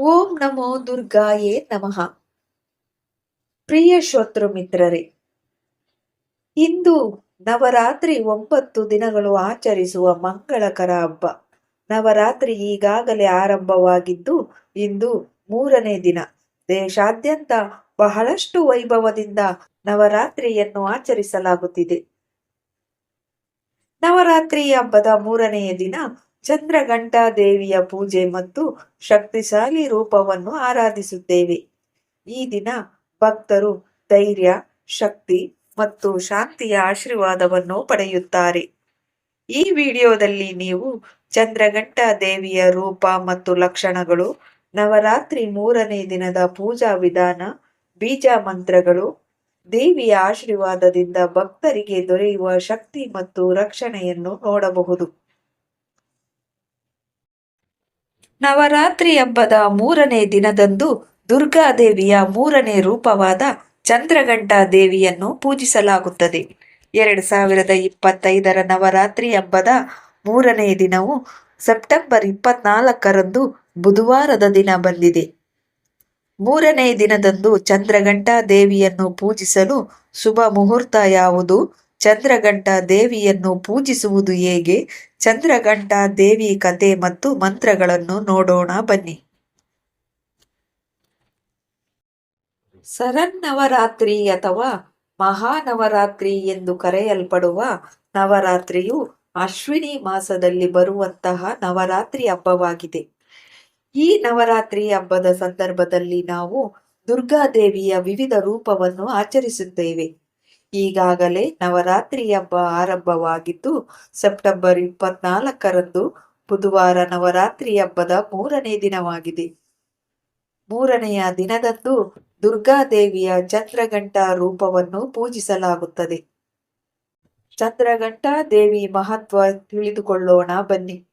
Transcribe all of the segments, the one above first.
ಓಂ ನಮೋ ದುರ್ಗಾಯೇ ನಮಃ. ಪ್ರಿಯ ಶ್ರೋತೃ ಮಿತ್ರರೇ, ಇಂದು ನವರಾತ್ರಿ ಒಂಬತ್ತು ದಿನಗಳು ಆಚರಿಸುವ ಮಂಗಳಕರ ಹಬ್ಬ. ನವರಾತ್ರಿ ಈಗಾಗಲೇ ಆರಂಭವಾಗಿದ್ದು, ಇಂದು ಮೂರನೇ ದಿನ. ದೇಶಾದ್ಯಂತ ಬಹಳಷ್ಟು ವೈಭವದಿಂದ ನವರಾತ್ರಿಯನ್ನು ಆಚರಿಸಲಾಗುತ್ತಿದೆ. ನವರಾತ್ರಿ ಹಬ್ಬದ ಮೂರನೆಯ ದಿನ ಚಂದ್ರಘಂಟಾ ದೇವಿಯ ಪೂಜೆ ಮತ್ತು ಶಕ್ತಿಶಾಲಿ ರೂಪವನ್ನು ಆರಾಧಿಸುತ್ತೇವೆ. ಈ ದಿನ ಭಕ್ತರು ಧೈರ್ಯ, ಶಕ್ತಿ ಮತ್ತು ಶಾಂತಿಯ ಆಶೀರ್ವಾದವನ್ನು ಪಡೆಯುತ್ತಾರೆ. ಈ ವಿಡಿಯೋದಲ್ಲಿ ನೀವು ಚಂದ್ರಘಂಟಾ ದೇವಿಯ ರೂಪ ಮತ್ತು ಲಕ್ಷಣಗಳು, ನವರಾತ್ರಿ ಮೂರನೇ ದಿನದ ಪೂಜಾ ವಿಧಾನ, ಬೀಜ ಮಂತ್ರಗಳು, ದೇವಿಯ ಆಶೀರ್ವಾದದಿಂದ ಭಕ್ತರಿಗೆ ದೊರೆಯುವ ಶಕ್ತಿ ಮತ್ತು ರಕ್ಷಣೆಯನ್ನು ನೋಡಬಹುದು. ನವರಾತ್ರಿ ಹಬ್ಬದ ಮೂರನೇ ದಿನದಂದು ದುರ್ಗಾದೇವಿಯ ಮೂರನೇ ರೂಪವಾದ ಚಂದ್ರಘಂಟಾ ದೇವಿಯನ್ನು ಪೂಜಿಸಲಾಗುತ್ತದೆ. ಎರಡು ಸಾವಿರದ ಇಪ್ಪತ್ತೈದರ ನವರಾತ್ರಿ ಹಬ್ಬದ ಮೂರನೇ ದಿನವು ಸೆಪ್ಟೆಂಬರ್ ಇಪ್ಪತ್ನಾಲ್ಕರಂದು ಬುಧವಾರದ ದಿನ ಬಂದಿದೆ. ಮೂರನೇ ದಿನದಂದು ಚಂದ್ರಘಂಟಾ ದೇವಿಯನ್ನು ಪೂಜಿಸಲು ಶುಭ ಮುಹೂರ್ತ ಯಾವುದು? ಚಂದ್ರಘಂಟಾ ದೇವಿಯನ್ನು ಪೂಜಿಸುವುದು ಹೇಗೆ? ಚಂದ್ರಗಂಟ ದೇವಿ ಕತೆ ಮತ್ತು ಮಂತ್ರಗಳನ್ನು ನೋಡೋಣ ಬನ್ನಿ. ಸರನ್ನವರಾತ್ರಿ ಅಥವಾ ಮಹಾನವರಾತ್ರಿ ಎಂದು ಕರೆಯಲ್ಪಡುವ ನವರಾತ್ರಿಯು ಅಶ್ವಿನಿ ಮಾಸದಲ್ಲಿ ಬರುವಂತಹ ನವರಾತ್ರಿ ಹಬ್ಬವಾಗಿದೆ. ಈ ನವರಾತ್ರಿ ಹಬ್ಬದ ಸಂದರ್ಭದಲ್ಲಿ ನಾವು ದುರ್ಗಾದೇವಿಯ ವಿವಿಧ ರೂಪವನ್ನು ಆಚರಿಸುತ್ತೇವೆ. ಈಗಾಗಲೇ ನವರಾತ್ರಿ ಹಬ್ಬ ಆರಂಭವಾಗಿದ್ದು, ಸೆಪ್ಟೆಂಬರ್ ಇಪ್ಪತ್ನಾಲ್ಕರಂದು ಬುಧವಾರ ನವರಾತ್ರಿ ಹಬ್ಬದ ಮೂರನೇ ದಿನವಾಗಿದೆ. ಮೂರನೆಯ ದಿನದಂದು ದುರ್ಗಾದೇವಿಯ ಚಂದ್ರಘಂಟಾ ರೂಪವನ್ನು ಪೂಜಿಸಲಾಗುತ್ತದೆ. ಚಂದ್ರಘಂಟಾ ದೇವಿ ಮಹತ್ವ ತಿಳಿದುಕೊಳ್ಳೋಣ ಬನ್ನಿ.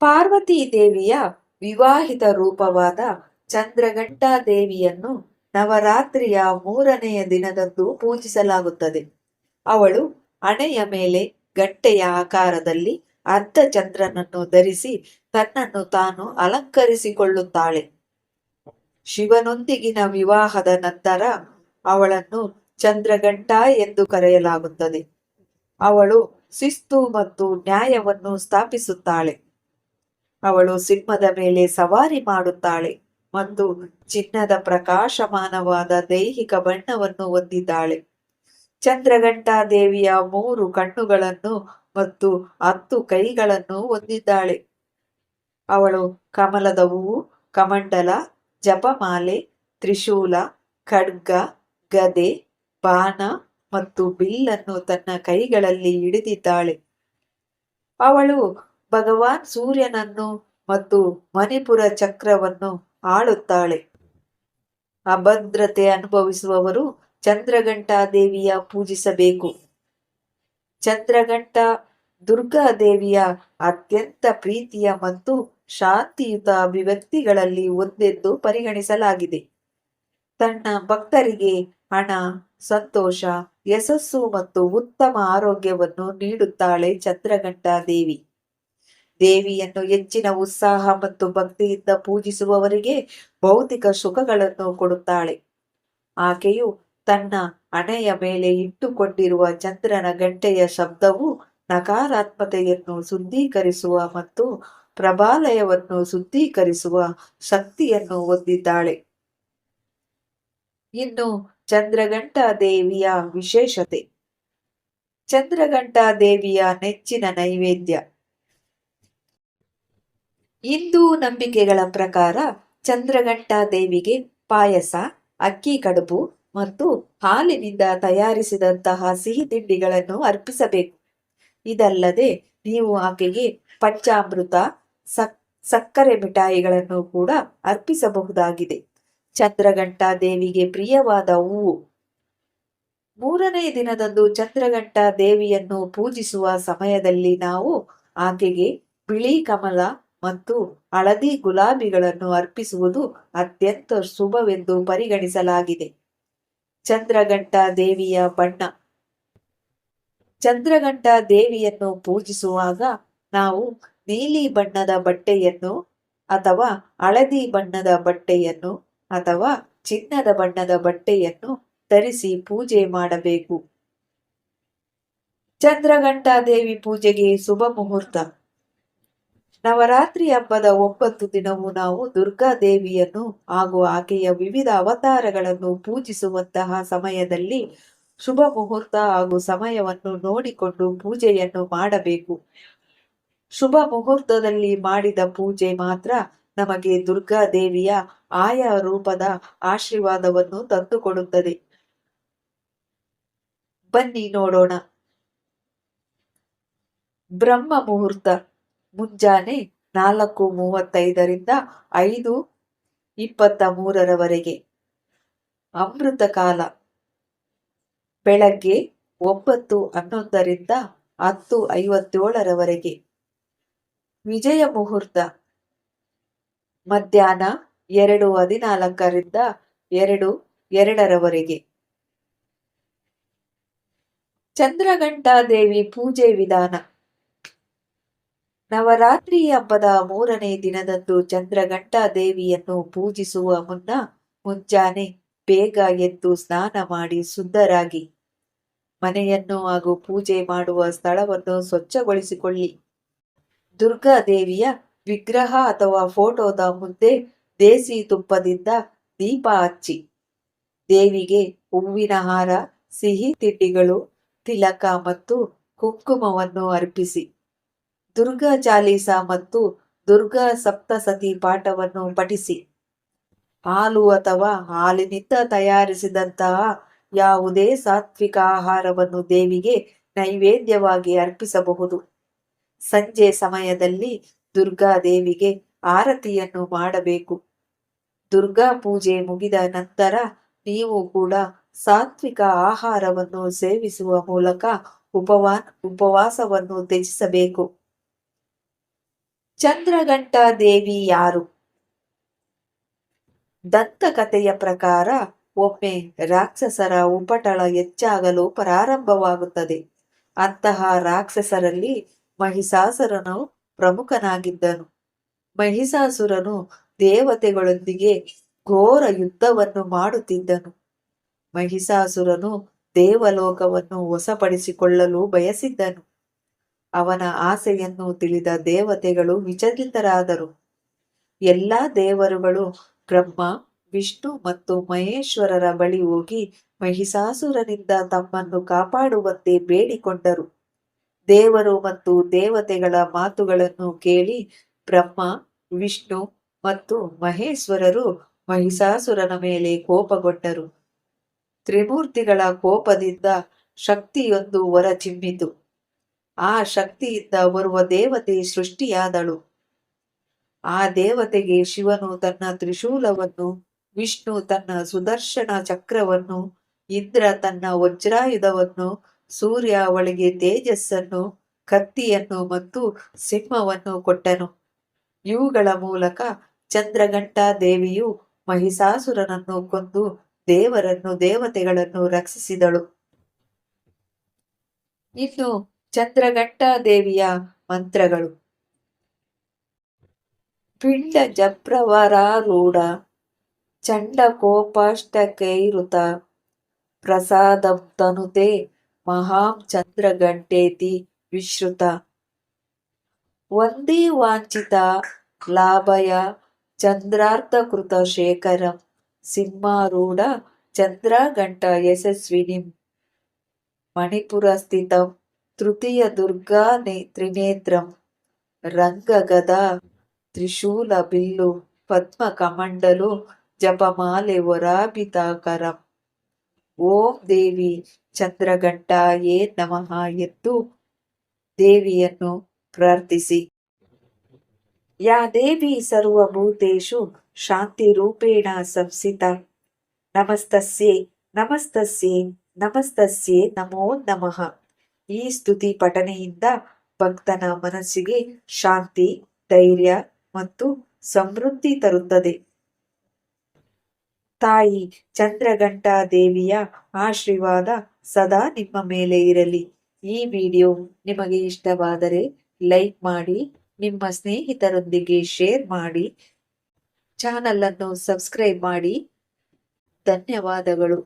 ಪಾರ್ವತಿ ದೇವಿಯ ವಿವಾಹಿತ ರೂಪವಾದ ಚಂದ್ರಘಂಟಾ ದೇವಿಯನ್ನು ನವರಾತ್ರಿಯ ಮೂರನೆಯ ದಿನದಂದು ಪೂಜಿಸಲಾಗುತ್ತದೆ. ಅವಳು ಹಣೆಯ ಮೇಲೆ ಗಂಟೆಯ ಆಕಾರದಲ್ಲಿ ಅರ್ಧ ಚಂದ್ರನನ್ನು ಧರಿಸಿ ತನ್ನನ್ನು ತಾನು ಅಲಂಕರಿಸಿಕೊಳ್ಳುತ್ತಾಳೆ. ಶಿವನೊಂದಿಗಿನ ವಿವಾಹದ ನಂತರ ಅವಳನ್ನು ಚಂದ್ರಗಂಟ ಎಂದು ಕರೆಯಲಾಗುತ್ತದೆ. ಅವಳು ಶಿಸ್ತು ಮತ್ತು ನ್ಯಾಯವನ್ನು ಸ್ಥಾಪಿಸುತ್ತಾಳೆ. ಅವಳು ಸಿಂಹದ ಮೇಲೆ ಸವಾರಿ ಮಾಡುತ್ತಾಳೆ. ಮತ್ತು ಚಿನ್ನದ ಪ್ರಕಾಶಮಾನವಾದ ದೈಹಿಕ ಬಣ್ಣವನ್ನು ಹೊಂದಿದ್ದಾಳೆ. ಚಂದ್ರಘಂಟಾ ದೇವಿಯ ಮೂರು ಕಣ್ಣುಗಳನ್ನು ಮತ್ತು ಹತ್ತು ಕೈಗಳನ್ನು ಹೊಂದಿದ್ದಾಳೆ. ಅವಳು ಕಮಲದ ಹೂವು, ಕಮಂಡಲ, ಜಪಮಾಲೆ, ತ್ರಿಶೂಲ, ಖಡ್ಗ, ಗದೆ ಬಾನ ಮತ್ತು ಬಿಲ್ಲನ್ನು ತನ್ನ ಕೈಗಳಲ್ಲಿ ಹಿಡಿದಿದ್ದಾಳೆ. ಅವಳು ಭಗವಾನ್ ಸೂರ್ಯನನ್ನು ಮತ್ತು ಮಣಿಪುರ ಚಕ್ರವನ್ನು ಆಳುತ್ತಾಳೆ. ಅಭದ್ರತೆ ಅನುಭವಿಸುವವರು ಚಂದ್ರಘಂಟಾ ದೇವಿಯ ಪೂಜಿಸಬೇಕು. ಚಂದ್ರಘಂಟ ದುರ್ಗಾದೇವಿಯ ಅತ್ಯಂತ ಪ್ರೀತಿಯ ಮತ್ತು ಶಾಂತಿಯುತ ಅಭಿವ್ಯಕ್ತಿಗಳಲ್ಲಿ ಒಂದೆಂದು ಪರಿಗಣಿಸಲಾಗಿದೆ. ತನ್ನ ಭಕ್ತರಿಗೆ ಹಣ, ಸಂತೋಷ, ಯಶಸ್ಸು ಮತ್ತು ಉತ್ತಮ ಆರೋಗ್ಯವನ್ನು ನೀಡುತ್ತಾಳೆ ಚಂದ್ರಘಂಟಾ ದೇವಿ ದೇವಿಯನ್ನು ಹೆಚ್ಚಿನ ಉತ್ಸಾಹ ಮತ್ತು ಭಕ್ತಿಯಿಂದ ಪೂಜಿಸುವವರಿಗೆ ಭೌತಿಕ ಸುಖಗಳನ್ನು ಕೊಡುತ್ತಾಳೆ. ಆಕೆಯು ತನ್ನ ಹಣೆಯ ಮೇಲೆ ಇಟ್ಟುಕೊಂಡಿರುವ ಚಂದ್ರನ ಗಂಟೆಯ ಶಬ್ದವು ನಕಾರಾತ್ಮತೆಯನ್ನು ಶುದ್ಧೀಕರಿಸುವ ಮತ್ತು ಪ್ರಭಾಲಯವನ್ನು ಶುದ್ಧೀಕರಿಸುವ ಶಕ್ತಿಯನ್ನು ಹೊಂದಿದ್ದಾಳೆ. ಇನ್ನು ಚಂದ್ರಗಂಟ ದೇವಿಯ ವಿಶೇಷತೆ. ಚಂದ್ರಗಂಟ ದೇವಿಯ ನೆಚ್ಚಿನ ನೈವೇದ್ಯ. ಹಿಂದೂ ನಂಬಿಕೆಗಳ ಪ್ರಕಾರ ಚಂದ್ರಘಂಟ ದೇವಿಗೆ ಪಾಯಸ, ಅಕ್ಕಿ ಕಡುಬು ಮತ್ತು ಹಾಲಿನಿಂದ ತಯಾರಿಸಿದಂತಹ ಸಿಹಿ ತಿಂಡಿಗಳನ್ನು ಅರ್ಪಿಸಬೇಕು. ಇದಲ್ಲದೆ ನೀವು ಆಕೆಗೆ ಪಂಚಾಮೃತ, ಸಕ್, ಸಕ್ಕರೆ ಮಿಠಾಯಿಗಳನ್ನು ಕೂಡ ಅರ್ಪಿಸಬಹುದಾಗಿದೆ. ಚಂದ್ರಘಂಟ ದೇವಿಗೆ ಪ್ರಿಯವಾದ ಹೂವು. ಮೂರನೇ ದಿನದಂದು ಚಂದ್ರಘಂಟ ದೇವಿಯನ್ನು ಪೂಜಿಸುವ ಸಮಯದಲ್ಲಿ ನಾವು ಆಕೆಗೆ ಬಿಳಿ, ಕಮಲ ಮತ್ತು ಹಳದಿ ಗುಲಾಬಿಗಳನ್ನು ಅರ್ಪಿಸುವುದು ಅತ್ಯಂತ ಶುಭವೆಂದು ಪರಿಗಣಿಸಲಾಗಿದೆ. ಚಂದ್ರಘಂಠ ದೇವಿಯ ಬಣ್ಣ. ಚಂದ್ರಘಂಠ ದೇವಿಯನ್ನು ಪೂಜಿಸುವಾಗ ನಾವು ನೀಲಿ ಬಣ್ಣದ ಬಟ್ಟೆಯನ್ನು ಅಥವಾ ಹಳದಿ ಬಣ್ಣದ ಬಟ್ಟೆಯನ್ನು ಅಥವಾ ಚಿನ್ನದ ಬಣ್ಣದ ಬಟ್ಟೆಯನ್ನು ಧರಿಸಿ ಪೂಜೆ ಮಾಡಬೇಕು. ಚಂದ್ರಗಂಟ ದೇವಿ ಪೂಜೆಗೆ ಶುಭ ಮುಹೂರ್ತ. ನವರಾತ್ರಿ ಹಬ್ಬದ ಒಂಬತ್ತು ದಿನವೂ ನಾವು ದುರ್ಗಾ ದೇವಿಯನ್ನು ಹಾಗೂ ಆಕೆಯ ವಿವಿಧ ಅವತಾರಗಳನ್ನು ಪೂಜಿಸುವಂತಹ ಸಮಯದಲ್ಲಿ ಶುಭ ಮುಹೂರ್ತ ಹಾಗೂ ಸಮಯವನ್ನು ನೋಡಿಕೊಂಡು ಪೂಜೆಯನ್ನು ಮಾಡಬೇಕು. ಶುಭ ಮುಹೂರ್ತದಲ್ಲಿ ಮಾಡಿದ ಪೂಜೆ ಮಾತ್ರ ನಮಗೆ ದುರ್ಗಾ ದೇವಿಯ ಆಯಾ ರೂಪದ ಆಶೀರ್ವಾದವನ್ನು ತಂದುಕೊಡುತ್ತದೆ. ಬನ್ನಿ ನೋಡೋಣ. ಬ್ರಹ್ಮ ಮುಹೂರ್ತ. ಮುಂಜಾನೆ ನಾಲ್ಕು ಮೂವತ್ತೈದರಿಂದ ಐದು ಇಪ್ಪತ್ತ ಮೂರರವರೆಗೆ ಅಮೃತ ಕಾಲ. ಬೆಳಗ್ಗೆ ಒಂಬತ್ತು ಹನ್ನೊಂದರಿಂದ ಹತ್ತು ಐವತ್ತೇಳರವರೆಗೆ. ವಿಜಯ ಮುಹೂರ್ತ. ಮಧ್ಯಾಹ್ನ ಎರಡು ಹದಿನಾಲ್ಕರಿಂದ ಎರಡು ಎರಡರವರೆಗೆ. ಚಂದ್ರಘಂಟಾದೇವಿ ಪೂಜೆ ವಿಧಾನ. ನವರಾತ್ರಿ ಹಬ್ಬದ ಮೂರನೇ ದಿನದಂದು ಚಂದ್ರಘಂಟಾ ದೇವಿಯನ್ನು ಪೂಜಿಸುವ ಮುನ್ನ ಮುಂಜಾನೆ ಬೇಗ ಎದ್ದು ಸ್ನಾನ ಮಾಡಿ ಸುಂದರಾಗಿ ಮನೆಯನ್ನು ಹಾಗೂ ಪೂಜೆ ಮಾಡುವ ಸ್ಥಳವನ್ನು ಸ್ವಚ್ಛಗೊಳಿಸಿಕೊಳ್ಳಿ. ದುರ್ಗಾ ದೇವಿಯ ವಿಗ್ರಹ ಅಥವಾ ಫೋಟೋದ ಮುಂದೆ ದೇಸಿ ತುಪ್ಪದಿಂದ ದೀಪ ಹಚ್ಚಿ. ದೇವಿಗೆ ಹೂವಿನ ಹಾರ, ಸಿಹಿ ತಿಂಡಿಗಳು, ತಿಲಕ ಮತ್ತು ಕುಂಕುಮವನ್ನು ಅರ್ಪಿಸಿ. ದುರ್ಗಾ ಚಾಲೀಸ ಮತ್ತು ದುರ್ಗಾ ಸಪ್ತಸತಿ ಪಾಠವನ್ನು ಪಠಿಸಿ. ಹಾಲು ಅಥವಾ ಹಾಲಿನಿಂದ ತಯಾರಿಸಿದಂತಹ ಯಾವುದೇ ಸಾತ್ವಿಕ ಆಹಾರವನ್ನು ದೇವಿಗೆ ನೈವೇದ್ಯವಾಗಿ ಅರ್ಪಿಸಬಹುದು. ಸಂಜೆ ಸಮಯದಲ್ಲಿ ದುರ್ಗಾ ದೇವಿಗೆ ಆರತಿಯನ್ನು ಮಾಡಬೇಕು. ದುರ್ಗಾ ಪೂಜೆ ಮುಗಿದ ನಂತರ ನೀವು ಕೂಡ ಸಾತ್ವಿಕ ಆಹಾರವನ್ನು ಸೇವಿಸುವ ಮೂಲಕ ಉಪವಾ ಉಪವಾಸವನ್ನು ತ್ಯಜಿಸಬೇಕು. ಚಂದ್ರಘಂಟಾ ದೇವಿ ಯಾರು? ದಂತಕಥೆಯ ಪ್ರಕಾರ ಒಮ್ಮೆ ರಾಕ್ಷಸರ ಉಪಟಳ ಹೆಚ್ಚಾಗಲು ಪ್ರಾರಂಭವಾಗುತ್ತದೆ. ಅಂತಹ ರಾಕ್ಷಸರಲ್ಲಿ ಮಹಿಷಾಸುರನು ಪ್ರಮುಖನಾಗಿದ್ದನು. ಮಹಿಷಾಸುರನು ದೇವತೆಗಳೊಂದಿಗೆ ಘೋರ ಯುದ್ಧವನ್ನು ಮಾಡುತ್ತಿದ್ದನು. ಮಹಿಷಾಸುರನು ದೇವಲೋಕವನ್ನು ವಶಪಡಿಸಿಕೊಳ್ಳಲು ಬಯಸಿದ್ದನು. ಅವನ ಆಸೆಯನ್ನು ತಿಳಿದ ದೇವತೆಗಳು ವಿಚಲಿತರಾದರು. ಎಲ್ಲ ದೇವರುಗಳು ಬ್ರಹ್ಮ, ವಿಷ್ಣು ಮತ್ತು ಮಹೇಶ್ವರರ ಬಳಿ ಹೋಗಿ ಮಹಿಷಾಸುರನಿಂದ ತಮ್ಮನ್ನು ಕಾಪಾಡುವಂತೆ ಬೇಡಿಕೊಂಡರು. ದೇವರು ಮತ್ತು ದೇವತೆಗಳ ಮಾತುಗಳನ್ನು ಕೇಳಿ ಬ್ರಹ್ಮ, ವಿಷ್ಣು ಮತ್ತು ಮಹೇಶ್ವರರು ಮಹಿಷಾಸುರನ ಮೇಲೆ ಕೋಪಗೊಂಡರು. ತ್ರಿಮೂರ್ತಿಗಳ ಕೋಪದಿಂದ ಶಕ್ತಿಯೊಂದು ಹೊರಚಿಮ್ಮಿತು. ಆ ಶಕ್ತಿಯಿಂದ ಬರುವ ದೇವತೆ ಸೃಷ್ಟಿಯಾದಳು. ಆ ದೇವತೆಗೆ ಶಿವನು ತನ್ನ ತ್ರಿಶೂಲವನ್ನು, ವಿಷ್ಣು ತನ್ನ ಸುದರ್ಶನ ಚಕ್ರವನ್ನು, ಇಂದ್ರ ತನ್ನ ವಜ್ರಾಯುಧವನ್ನು, ಸೂರ್ಯ ಅವಳಿಗೆ ತೇಜಸ್ಸನ್ನು, ಕತ್ತಿಯನ್ನು ಮತ್ತು ಸಿಂಹವನ್ನು ಕೊಟ್ಟನು. ಇವುಗಳ ಮೂಲಕ ಚಂದ್ರಘಂಟಾ ದೇವಿಯು ಮಹಿಷಾಸುರನನ್ನು ಕೊಂದು ದೇವರನ್ನು, ದೇವತೆಗಳನ್ನು ರಕ್ಷಿಸಿದಳು. ಇನ್ನು ಚಂದ್ರಘಂಟಾ ದೇವಿಯ ಮಂತ್ರಗಳು ಪಿಂಡ ಜಪ್ರವರಾರೂಢ ಚಂಡ ಕೋಪಾಷ್ಟಕೈರುತ ಪ್ರಸಾದಂ ತನುತೆ ಮಹಾಂ ಚಂದ್ರಘಂಟೇತಿ ವಿಶ್ರುತ ಒಂದೇ ವಾಂಛಿತ ಲಾಭಯ ಚಂದ್ರಾರ್ಥಕೃತ ಶೇಖರಂ ಸಿಂಹಾರೂಢ ಚಂದ್ರಘಂಟ ಯಶಸ್ವಿನಿಂ ಮಣಿಪುರಸ್ಥಿತಂ ತೃತೀಯ ದುರ್ಗಾ ತ್ರಿನೇತ್ರಂ. ರಂಗಗದ ತ್ರಿಶೂಲ ಬಿಲ್ಲು, ಪದ್ಮ ಕಮಂಡಲು, ಜಪಮಾಲೆ ವರಾಭಿತಾಕರಂ. ಓಂ ದೇವಿ ಚಂದ್ರಗಂಟಾಯೇ ನಮಃ ಎಂದು ದೇವಿಯನ್ನು ಪ್ರಾರ್ಥಿಸಿ. ಯಾ ದೇವಿ ಸರ್ವಭೂತೇಶು ಶಾಂತಿ ರೂಪೇಣ ಸಂಸಿತ ನಮಸ್ತಸ್ಯೇ ನಮಸ್ತಸ್ಯೇ ನಮಸ್ತಸ್ಯೇ, ನಮೋ ನಮಃ. ಈ ಸ್ತುತಿ ಪಠನೆಯಿಂದ ಭಕ್ತನ ಮನಸ್ಸಿಗೆ ಶಾಂತಿ, ಧೈರ್ಯ ಮತ್ತು ಸಮೃದ್ಧಿ ತರುತ್ತದೆ. ತಾಯಿ ಚಂದ್ರಘಂಟಾ ದೇವಿಯ ಆಶೀರ್ವಾದ ಸದಾ ನಿಮ್ಮ ಮೇಲೆ ಇರಲಿ. ಈ ವಿಡಿಯೋ ನಿಮಗೆ ಇಷ್ಟವಾದರೆ ಲೈಕ್ ಮಾಡಿ, ನಿಮ್ಮ ಸ್ನೇಹಿತರೊಂದಿಗೆ ಶೇರ್ ಮಾಡಿ ಚಾನಲ್ ಅನ್ನು ಸಬ್ಸ್ಕ್ರೈಬ್ ಮಾಡಿ. ಧನ್ಯವಾದಗಳು.